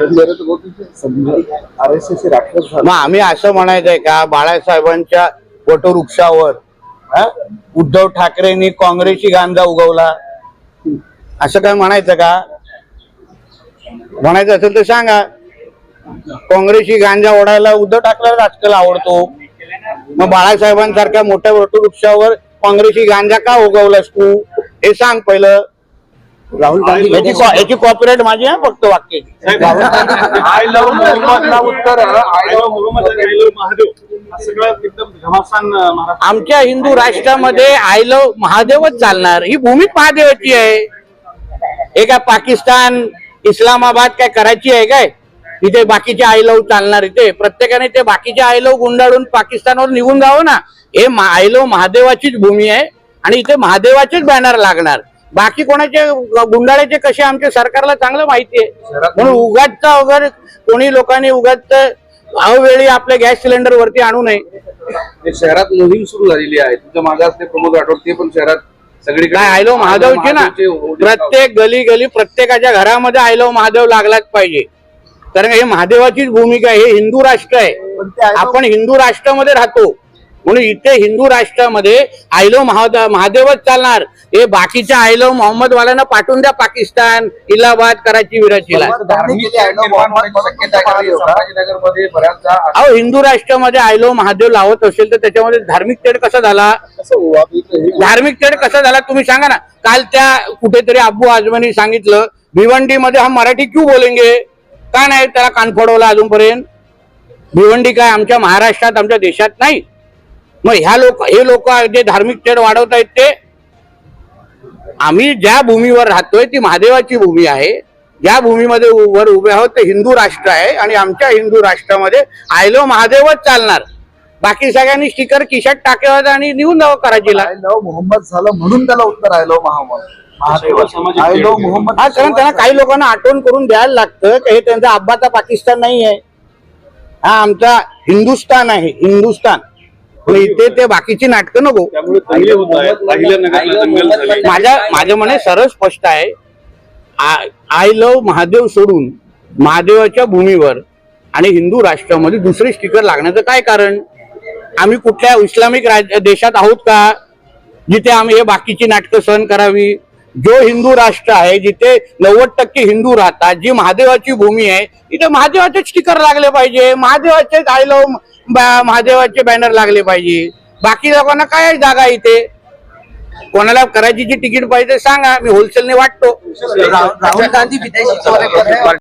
R S S मग आम्ही असं म्हणायचंय का बाळासाहेबांच्या वटवृक्षावर उद्धव ठाकरेंनी काँग्रेसची गांजा उगवला. असं काय म्हणायचं का? म्हणायचं असेल तर सांगा. काँग्रेसची गांजा ओढायला उद्धव ठाकरेला आजकाल आवडतो. मग बाळासाहेबांसारख्या मोठ्या वटवृक्षावर काँग्रेसची गांजा का उगवलास तू? हे सांग पहिलं. राहुल गांधी याची कॉ- याची कॉपीराईट माझी आहे फक्त वाक्य. राहुल गांधी आय लव्ह मोहम्मदला उत्तर आय लव्ह मोहम्मद आणि I love महादेव. हा सगळं एकदम घमासान महाराष्ट्र आमच्या हिंदू राष्ट्रामध्ये आय लव्ह महादेवच चालणार. ही भूमीच महादेवाची आहे. हे काय पाकिस्तान इस्लामाबाद काय करायची आहे काय? इथे बाकीचे आय लव्ह चालणार इथे. प्रत्येकाने ते बाकीचे आय लव्ह गुंडाळून पाकिस्तानवर निघून जावं ना. हे आय लव्ह महादेवाचीच भूमी आहे आणि इथे महादेवाचेच बॅनर लागणार. बाकी कोणाचे गुंडाळ्याचे कसे आमच्या सरकारला चांगलं माहिती आहे. म्हणून उगाचचा वगैरे कोणी लोकांनी उगाच अवेळी आपल्या गॅस सिलेंडर वरती आणू नये. शहरात मोहीम सुरू झालेली आहे. तुझ्या मागे असते प्रमोद राठोड ते पण शहरात सगळीकडे काय आयलो महादेवची ना. महादेवचे होर्डिंग प्रत्येक गली गली प्रत्येकाच्या घरामध्ये आयलो महादेव लागलाच पाहिजे. कारण हे महादेवाचीच भूमिका आहे हे हिंदू राष्ट्र आहे. आपण हिंदू राष्ट्रामध्ये राहतो. म्हणून इथे हिंदू राष्ट्रामध्ये आयलो महादेव महादेवच चालणार. हे बाकीच्या आयलो मोहम्मद वाल्यांना पाठवून द्या पाकिस्तान इलाहाबाद कराची विराचीला. अहो हिंदू राष्ट्रामध्ये आयलो महादेव लावत असेल तर त्याच्यामध्ये धार्मिक तेढ कसा झाला? हे धार्मिक तेढ कसा झाला? तुम्ही सांगा ना. काल त्या कुठेतरी अब्बू आजमानी सांगितलं भिवंडी मध्ये हम मराठी क्यू बोलेंगे? का नाही? त्याला कान फोडवला अजूनपर्यंत. भिवंडी काय आमच्या महाराष्ट्रात आमच्या देशात नाही. मग ह्या लोक हे लोक जे धार्मिक तेढ वाढवत आहेत ते आम्ही ज्या भूमीवर राहतोय ती महादेवाची भूमी आहे. ज्या भूमीमध्ये वर उभे आहोत ते हिंदू राष्ट्र आहे आणि आमच्या हिंदू राष्ट्रामध्ये आयलो महादेवच चालणार. बाकी सगळ्यांनी स्टिकर खिशात टाकावं आणि निघून जावं लव्ह मोहम्मद झालं म्हणून त्याला उत्तर आय लव्ह महामद महादेव. सामाजिक आय लव्ह तेढ. मोहम्मद हा कारण त्यांना काही लोकांना आठवण करून द्यायला लागतं की हे त्यांचा अब्बाचा पाकिस्तान नाही आहे हा आमचा हिंदुस्तान आहे हिंदुस्तान. इथे ते बाकीची नाटकं नको. त्यामुळे दंगली होत आहेत. अहिल्यानगरला दंगल झाली. माझ्या माझ्या म्हणे सरळ स्पष्ट आहे. आय लव्ह महादेव सोडून महादेवाच्या भूमीवर आणि हिंदू राष्ट्रामध्ये दुसरे स्टिकर लागण्याचं काय कारण? आम्ही कुठल्या इस्लामिक देशात आहोत का? जिथे आम्ही हे बाकीची नाटकं सहन करावी? जो हिंदू राष्ट्र आहे जिथे नव्वद टक्के हिंदू राहतात जी महादेवाची भूमी आहे तिथे महादेवाचे स्टिकर लागले पाहिजे. महादेवाचे आय लव महादेवाचे बॅनर लागले पाहिजे. बाकी लोकांना काय जागा आहे इथे? कोणाला करायची जी तिकीट पाहिजे सांगा मी होलसेलने वाटतो. राहुल गांधी